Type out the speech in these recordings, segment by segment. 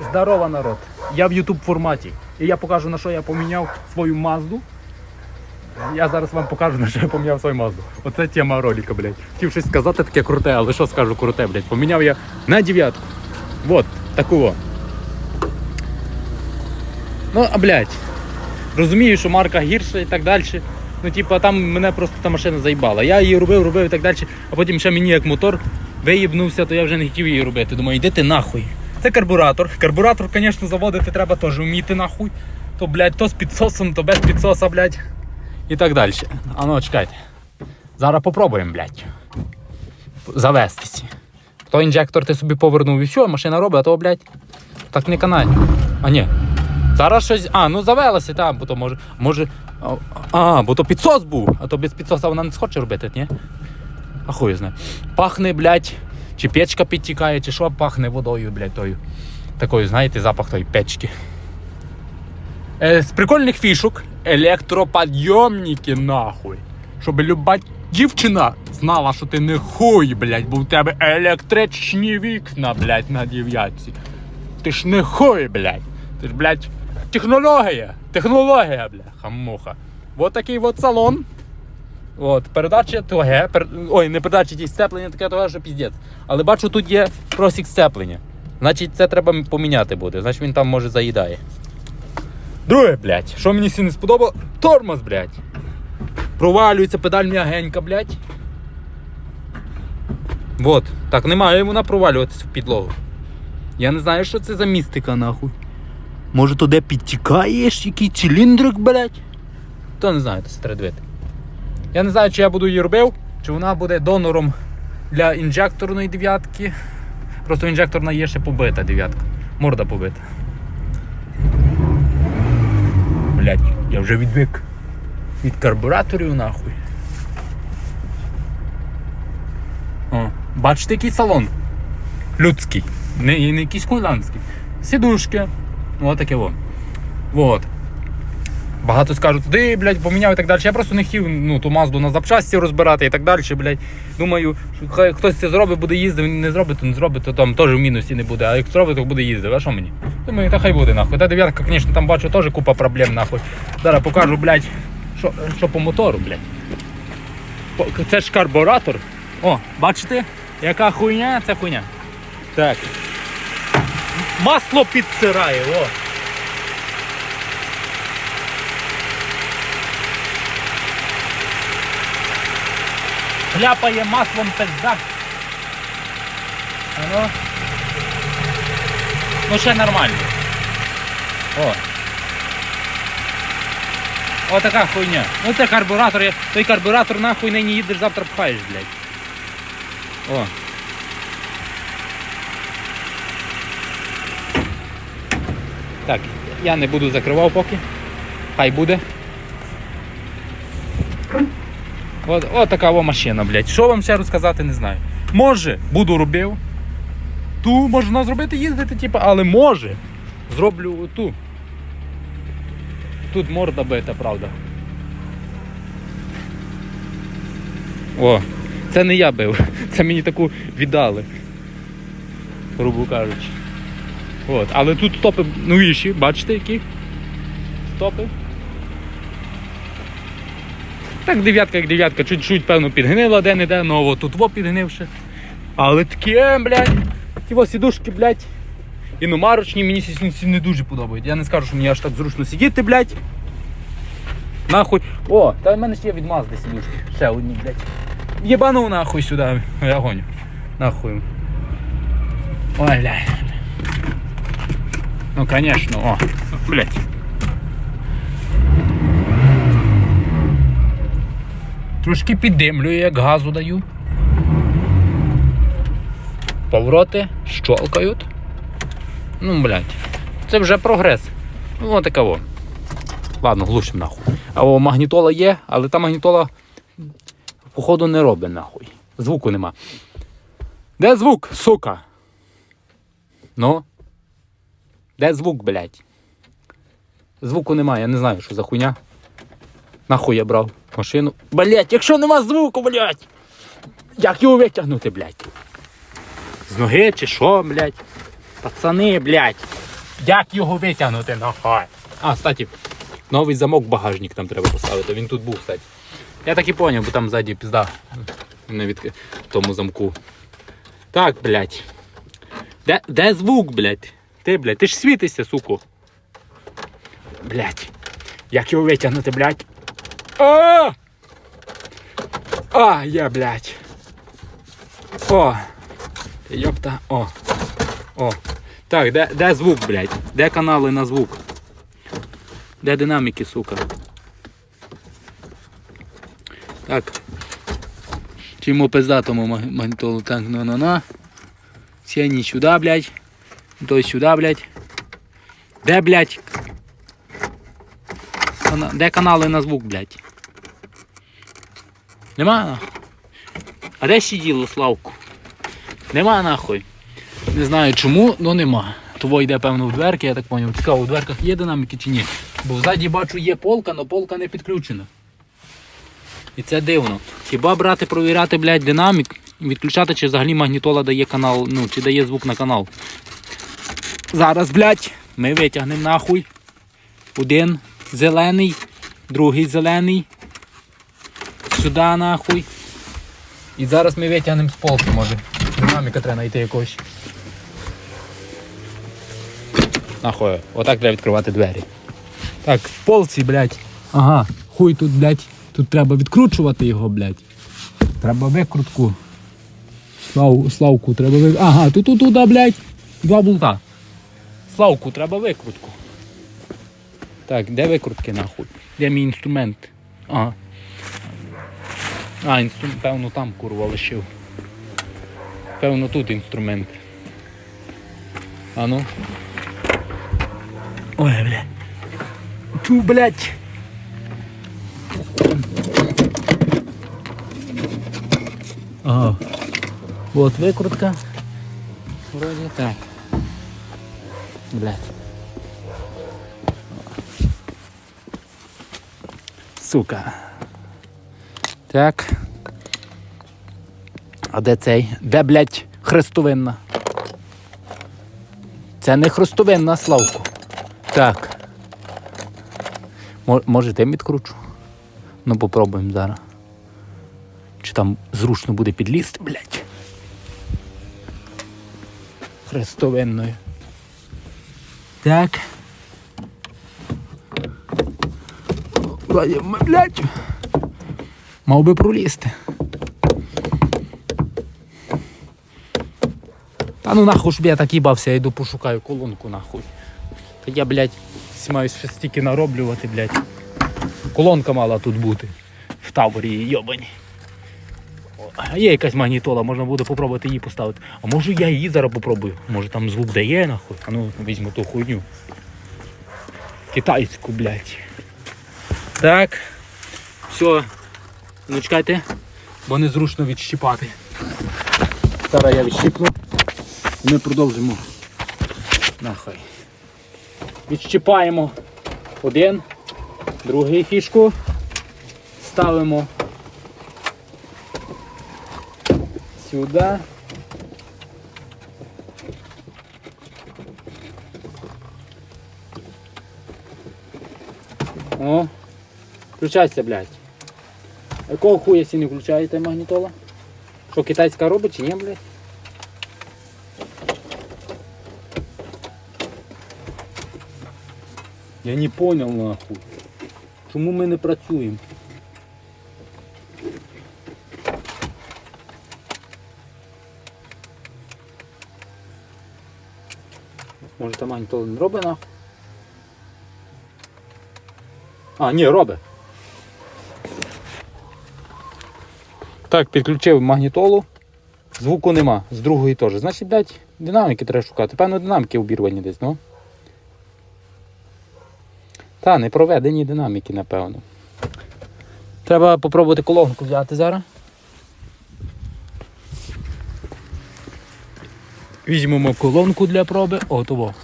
Здорово, народ. Я в YouTube форматі. І я покажу, на що я поміняв свою мазду. Я зараз вам покажу, на що я поміняв свою мазду. Оце тема ролика, блядь. Хотів щось сказати таке круте, але що скажу круте, блядь. Поміняв я на дев'ятку. Вот, таку. Ну, а блядь. Розумію, що марка гірша і так далі. Ну, типа, там мене просто та машина заїбала. Я її робив, робив і так далі, а потім ще мені як мотор виїбнувся, то я вже не хотів її робити. Думаю, йди ти нахуй. Це карбуратор. Карбуратор, звісно, заводити треба теж вміти нахуй. То, блядь, то з підсосом, то без підсоса, блядь. І так далі. А ну, чекайте. Зараз попробуємо, блядь. Завестися. То інжектор ти собі повернув і все, машина робить, а то, блядь, так не канає. А ні. Зараз щось. А, ну завелося, там, бо то може. може. А, бо то підсос був, а то без підсоса вона не схоче робити, ні? А хуй знає. Пахне, блядь, чи печка підтікає, чи що пахне водою, блядь, тою. Такою, знаєте, запах тої печки. Е, з прикольних фішок електроподйомники, нахуй. Щоб люба дівчина знала, що ти не хуй, блядь, бо в тебе електричні вікна, блядь, на дев'ятці. Ти ж не хуй, блядь. Ти ж, блядь, технологія. Технологія, бля, хамуха. Вот такий от салон. От, передача ТОГ, пер... ой, не передача ті сцеплення, таке ТОГ, що піздець. Але бачу, тут є просік сцеплення. Значить, це треба поміняти буде. Значить він там може заїдає. Друге, блядь, що мені сі не сподобало? Тормоз, блядь. Провалюється педаль м'ягенька, блядь. Вот. Так, не має вона провалюватися в підлогу. Я не знаю, що це за містика, нахуй. Може туди підтікаєш, який циліндрик, блядь? То не знаю, це треба дивити. Я не знаю, чи я буду її робив, чи вона буде донором для інжекторної дев'ятки. Просто інжекторна є ще побита дев'ятка. Морда побита. Блять, я вже відвик від карбураторів нахуй. О, бачите, який салон? Людський. Не, не якийсь хуйландський. Сідушки. Ось таке во. Вот. Багато скажуть, ти, блядь, поміняв і так далі. Я просто не хотів ну, ту мазду на запчасті розбирати і так далі, блядь. Думаю, хай хтось це зробить, буде їздити, не зробить, то не зробить, то там теж в мінусі не буде. А як зробить, то буде їздити. А що мені? Думаю, та хай буде нахуй. Та дев'ятка, звісно, там бачу теж купа проблем, нахуй. Зараз покажу, блядь, що, що по мотору, блядь. Це ж карбуратор. О, бачите? Яка хуйня, це хуйня. Так. Масло підсирає, о. Хляпає маслом пизда. Ну. Ну ще нормально. О. О така хуйня. Ну це карбуратор. я- Той карбуратор нахуй нині їдеш, завтра пхаєш, блядь. О. Так, я не буду закривав поки. Хай буде. От, от така во машина, блядь. Що вам ще розказати, не знаю. Може, буду робив. Ту можна зробити, їздити, типу, але може. Зроблю оту. Тут морда бита, правда. О, це не я бив, це мені таку віддали. Грубо кажучи. От, але тут стопи новіші, бачите які? Стопи. Так, дев'ятка як дев'ятка, чуть-чуть, певно, підгнила де-не-де, ну тут во підгнивши. Але таке, блядь, ті во сідушки, блядь. Іномарочні мені сі- сі не дуже подобають. Я не скажу, що мені аж так зручно сидіти, блядь. Нахуй. О, та в мене ще є від Мазди сідушки. Ще одні, блядь. Єбанув нахуй сюди. Я. Нахуй. Ой, блядь. Ну, конечно, о, блядь. Трошки піддимлюю, як газу даю. Повороти щолкають. Ну, блядь. Це вже прогрес. Ну, така во. Ладно, глушим нахуй. А о, магнітола є, але та магнітола, походу, не робить нахуй. Звуку нема. Де звук, сука? Ну? Де звук, блядь? Звуку немає, я не знаю, що за хуйня. Нахуй я брав машину. Блять, якщо нема звуку, блять! Як його витягнути, блять? З ноги чи що, блять? Пацани, блять. Як його витягнути нахай? А, кстати, новий замок в багажник там треба поставити. Він тут був, кстати. Я так і поняв, бо там ззаді пізда на від тому замку. Так, блядь. Де, де звук, блядь? Ти, блядь, ти ж світишся, суку. Блядь. Як його витягнути, блядь? А! А, я, блядь. О. Йопта. О. О. Так, де, де звук, блядь? Де канали на звук? Де динаміки, сука? Так. Чому пиздатому маг- магнітолу так на на на Сені сюди, блядь. Той сюди, блядь. Де, блядь? Де канали на звук, блядь? Нема. А де сиділо Славку? Нема нахуй. Не знаю чому, але нема. Того йде, певно, в дверки, я так зрозумів. Цікаво, у дверках є динаміки чи ні. Бо ззаді бачу є полка, але полка не підключена. І це дивно. Хіба брати, провіряти, блядь, динамік, відключати, чи взагалі магнітола дає канал, ну, чи дає звук на канал. Зараз, блядь, ми витягнемо нахуй. Один зелений, другий зелений. Сюди нахуй. І зараз ми витягнемо з полки, може. Динаміка треба знайти якогось. Нахуй, отак треба відкривати двері. Так, в полці, блядь. Ага, хуй тут, блядь. Тут треба відкручувати його, блядь. Треба викрутку. Слав, славку треба викрутку. Ага, тут тут туди, блядь. Два болта. Славку, треба викрутку. Так, де викрутки нахуй? Де мій інструмент? Ага. А, інструмент, певно, там курва лишив. Певно, тут інструмент. А ну. Ой, бля. Ту, блядь. Ага. Вот викрутка. Вроде так. Блядь. Сука. Так. А де цей? Де, блядь, хрестовинна? Це не хрестовинна, Славку. Так. Мо- Може, тим відкручу? Ну, попробуємо зараз. Чи там зручно буде підлізти, блядь. Хрестовинною. Так. Блядь. Мав би пролізти. Та ну нахуй щоб я так їбався, я йду пошукаю колонку нахуй. Та я, блядь, маю ще стільки нароблювати, блядь. Колонка мала тут бути. В таборі йобані. Є якась магнітола, можна буде попробувати її поставити. А може я її зараз попробую. Може там звук дає нахуй. А ну візьму ту хуйню. Китайську, блядь. Так. Все. Ну чекайте, бо незручно відщіпати. Зараз я відщіпну. Ми продовжимо. Нахуй. Відщіпаємо один, другий фішку. Ставимо сюди. О, включайся, блядь. Якого хуя сі не включаєте магнітола? Що китайська робить чи ні, блядь? Я не понял нахуй. Чому ми не працюємо? Може там магнітола не робить нахуй? А, ні, робить. Так, підключив магнітолу. Звуку нема, з другої теж. Значить, блядь, динаміки треба шукати. Певно, динаміки обірвані десь, ну. Та, не проведені динаміки, напевно. Треба попробувати колонку взяти зараз. Візьмемо колонку для проби. О, того.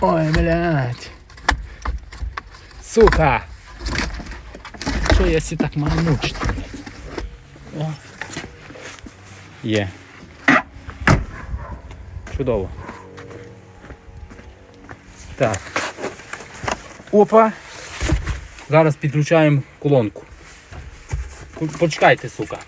Ой, блядь. Сука! що я сі так маю мучити? О. Є. Чудово. Так. Опа. Зараз підключаємо колонку. Почекайте, сука.